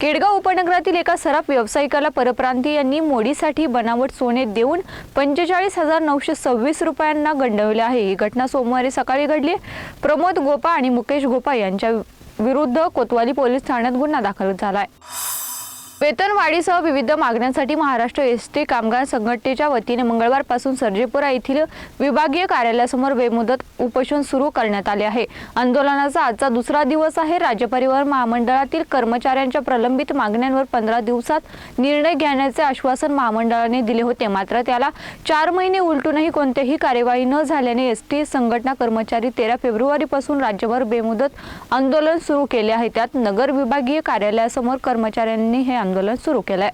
केडगाव उपनगरातील एका सराफ व्यावसायिकाला परप्रांती यांनी मोडीसाठी बनावट सोने देऊन पंचेचाळीस हजार नऊशे सव्वीस रुपयांना गंडवले आहे. ही घटना सोमवारी सकाळी घडली. प्रमोद गोपा आणि मुकेश गोपा यांच्या विरुद्ध कोतवाली पोलीस ठाण्यात गुन्हा दाखल झाला आहे वेतनवाढीसह विविध मागण्यांसाठी महाराष्ट्र एस टी कामगार संघटनेच्या वतीने मंगळवारपासून सर्जेपुरा येथील विभागीय कार्यालयासमोर बेमुदत उपोषण सुरू करण्यात आले आहे. आंदोलनाचा आजचा दुसरा दिवस आहे. राज्य परिवहन महामंडळातील कर्मचाऱ्यांच्या प्रलंबित मागण्यांवर पंधरा दिवसात निर्णय घेण्याचे आश्वासन महामंडळाने दिले होते. मात्र त्याला चार महिने उलटूनही कोणतेही कार्यवाही न झाल्याने एस टी संघटना कर्मचारी तेरा फेब्रुवारीपासून राज्यभर बेमुदत आंदोलन सुरू केले आहे. त्यात नगर विभागीय कार्यालयासमोर कर्मचाऱ्यांनी हे आंदोलन सुरू केलंय.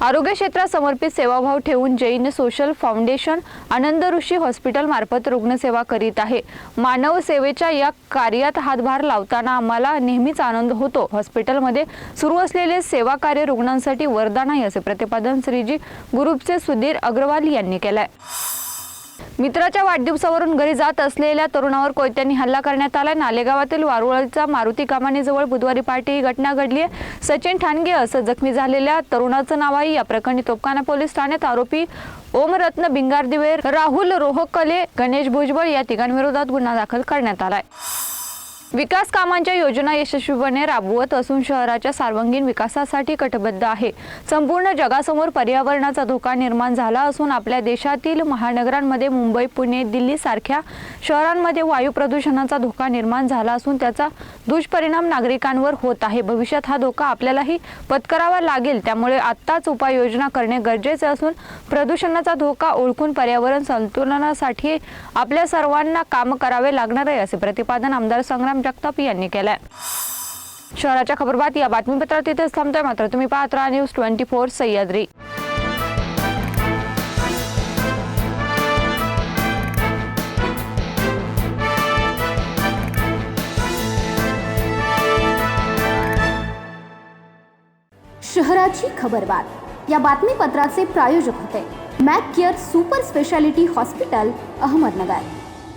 आरोग्य क्षेत्रात समर्पित सेवाभाव ठेवून Jain social foundation Anand Rishi hospital मार्फत रुग्णसेवा करीत आहे. मानव सेवेच्या या कार्यात हातभार लावताना आम्हाला नेहमीच आनंद होतो. हॉस्पिटलमध्ये सुरू असलेले सेवा कार्य रुग्णांसाठी वरदान आहे असे प्रतिपादन श्रीजी ग्रुपचे सुधीर अग्रवाल यांनी केलंय. मित्राच्या वाढदिवसावरून घरी जात असलेल्या तरुणावर कोयत्यांनी हल्ला करण्यात आला. नालेगावातील वारुळाचा मारुती कामानीजवळ बुधवारी पहाटे ही घटना घडली आहे. सचिन ठाणगे असं जखमी झालेल्या तरुणाचं नाव आहे या प्रकरणी तोपखाना पोलीस ठाण्यात. आरोपी ओमरत्न भिंगारदिवे राहुल रोहकले गणेश भुजबळ या तिघांविरोधात गुन्हा दाखल करण्यात आलाय. विकास कामांच्या योजना यशस्वीपणे राबवत असून शहराच्या सर्वांगीण विकासासाठी कटिबद्ध आहे. संपूर्ण जगासमोर पर्यावरणाचा धोका निर्माण झाला असून आपल्या देशातील महानगरांमध्ये मुंबई पुणे दिल्ली सारख्या शहरांमध्ये वायू प्रदूषणाचा धोका निर्माण झाला असून त्याचा दुष्परिणाम नागरिकांवर होत आहे. भविष्यात हा धोका आपल्यालाही पत्करावा लागेल. त्यामुळे आत्ताच उपाययोजना करणे गरजेचे असून प्रदूषणाचा धोका ओळखून पर्यावरण संतुलनासाठी आपल्या सर्वांना काम करावे लागणार आहे असे प्रतिपादन आमदार संग्राम जगताप यांनी केलाय. शहराच्या खबरबात या बातमीपत्रात तिथेच थांबतोय. मात्र तुम्ही पाहत राहा न्यूज ट्वेंटी फोर सह्याद्री. शहराची खबरबात. या बातमीपत्राचे प्रायोजक होते. Mac Care super speciality hospital Ahmednagar.